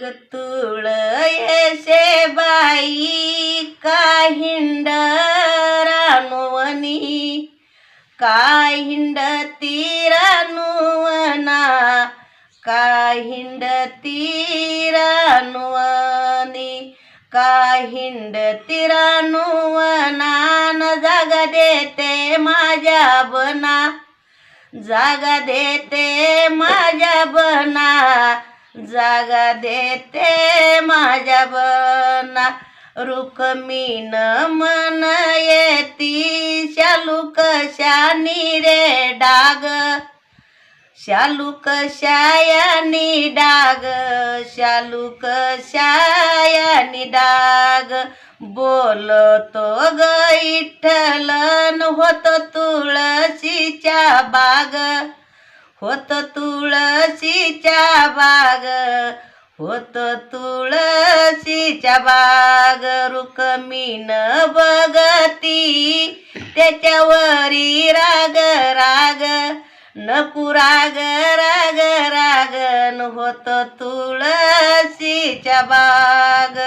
तुळ येशे बाई का हिंड रानुवनी का हिंडती रानुवना का हिंडती रानुवनी का हिंडती रानुवना न जागा देते माझ्या बना जागा देते माझ्या बना. जागा देते माझ्या बना. रुक्मीन मन येती शालू कशानी रे डाग. शालू कशायानी डाग शालू कशायानी डाग. बोलतो ग इठलन होत तुळशीच्या बाग. होत तुळशीच्या बाग होत तुळशीच्या बाग रुक्मीन बगती त्याच्यावरी राग राग नको राग राग राग न होत तुळशीच्या बाग.